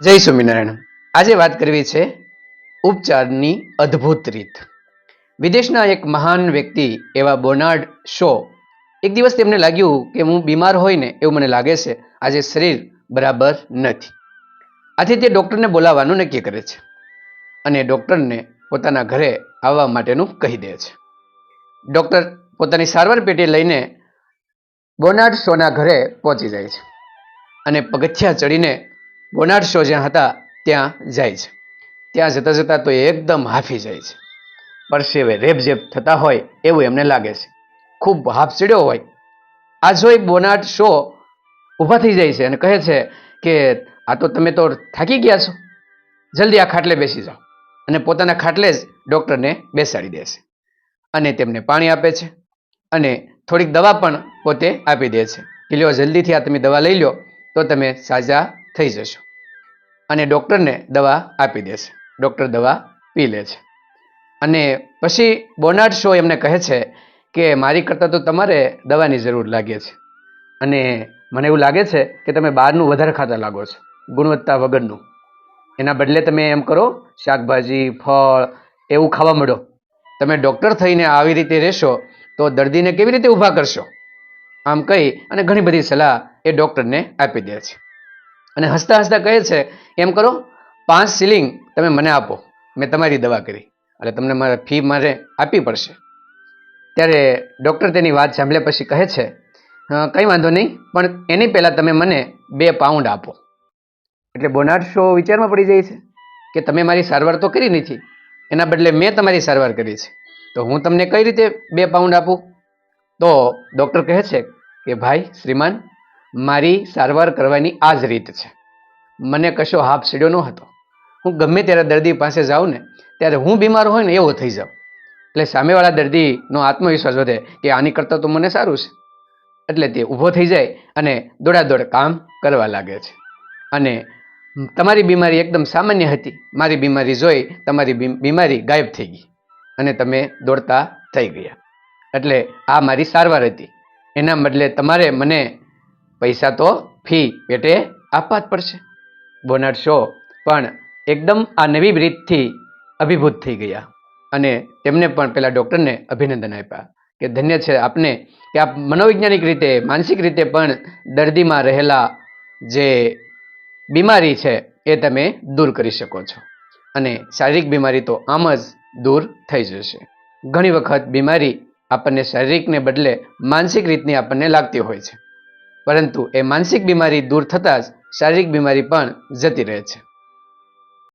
જય સ્વામિનારાયણ. આજે વાત કરવી છે ઉપચારની અદ્ભુત રીત. વિદેશના એક મહાન વ્યક્તિ એવા બોનાર્ડ શો એક દિવસ તેમને લાગ્યું કે હું બીમાર હોય ને એવું મને લાગે છે, આજે શરીર બરાબર નથી. આથી તે ડૉક્ટરને બોલાવવાનું નક્કી કરે છે અને ડૉક્ટરને પોતાના ઘરે આવવા માટેનું કહી દે છે. ડૉક્ટર પોતાની સારવાર પેટી લઈને બોનાર્ડ શોના ઘરે પહોંચી જાય છે અને પગથિયા ચડીને બોનાર્ડ શો જ્યાં હતા, ત્યાં જાય છે. ત્યાં જતાં જતાં તો એકદમ હાફી જાય છે. પરસેવે રેબઝેબ થતા હોય એવું એમને લાગે છે. ખૂબ હાફ ચડ્યો હોય. આ જોઈ બોનાર્ડ શો ઊભા થઈ જાય છે અને કહે છે કે, આ તો તમે તો થાકી ગયા છો. જલ્દી આ ખાટલે બેસી જાઓ. અને પોતાના ખાટલે જ ડૉક્ટરને બેસાડી દે છે. અને તેમને પાણી આપે છે. અને થોડીક દવા પણ પોતે આપી દે છે. કે લ્યો, જલ્દીથી આ તમે દવા લઈ લો તો તમે સાજા થઈ જશો. અને ડૉક્ટરને દવા આપી દેશે. ડૉક્ટર દવા પી લે છે. અને પછી બોનાર્ડ શો એમને કહે છે કે મારી કરતાં તો તમારે દવાની જરૂર લાગે છે. અને મને એવું લાગે છે કે તમે બહારનું વધારે ખાતા લાગો છો, ગુણવત્તા વગરનું. એના બદલે તમે એમ કરો, શાકભાજી, ફળ એવું ખાવા મળો. તમે ડૉક્ટર થઈને આવી રીતે રહેશો તો દર્દીને કેવી રીતે ઊભા કરશો? આમ કહી અને ઘણી બધી સલાહ એ ડૉક્ટરને આપી દે છે. અને હસતા હસતા કહે છે, એમ કરો, પાંચ સિલિંગ તમે મને આપો. મેં તમારી દવા કરી. એટલે તમને મારે ફી મારે આપવી પડશે. ત્યારે ડૉક્ટર તેની વાત સાંભળ્યા પછી કહે છે કંઈ વાંધો નહીં, પણ એની પહેલાં તમે મને બે પાઉન્ડ આપો. એટલે બોનાર્ડ શો વિચારમાં પડી જાય છે કે તમે મારી સારવાર તો કરી નથી. એના બદલે મેં તમારી સારવાર કરી છે. તો હું તમને કઈ રીતે બે પાઉન્ડ આપું? તો ડૉક્ટર કહે છે કે, ભાઈ, શ્રીમાન મારી સારવાર કરવાની આ જ રીત છે. મને કશો હાફ સીડ્યો ન હતો. હું ગમે ત્યારે દર્દી પાસે જાઉં ને, ત્યારે હું બીમાર હોય ને એવો થઈ જાઉં. એટલે સામેવાળા દર્દીનો આત્મવિશ્વાસ વધે કે આની કરતાં તો મને સારું છે. એટલે તે ઊભો થઈ જાય અને દોડાદોડ કામ કરવા લાગે છે. અને તમારી બીમારી એકદમ સામાન્ય હતી. મારી બીમારી જોઈ તમારી બીમારી ગાયબ થઈ ગઈ અને તમે દોડતા થઈ ગયા. એટલે આ મારી સારવાર હતી. એના બદલે તમારે મને પૈસા તો ફી પેટે આપવા જ પડશે. બોનર શો પણ એકદમ આ નવી રીતથી અભિભૂત થઈ ગયા. અને તેમને પણ પેલા ડૉક્ટરને અભિનંદન આપ્યા કે ધન્ય છે આપને કે આપ મનોવૈજ્ઞાનિક રીતે, માનસિક રીતે પણ દર્દીમાં રહેલા જે બીમારી છે એ તમે દૂર કરી શકો છો. અને શારીરિક બીમારી તો આમ જ દૂર થઈ જશે. ઘણી વખત બીમારી આપણને શારીરિકને બદલે માનસિક રીતની આપણને લાગતી હોય છે. પરંતુ એ માનસિક બીમારી દૂર થતાં જ શારીરિક બીમારી પણ જતી રહે છે.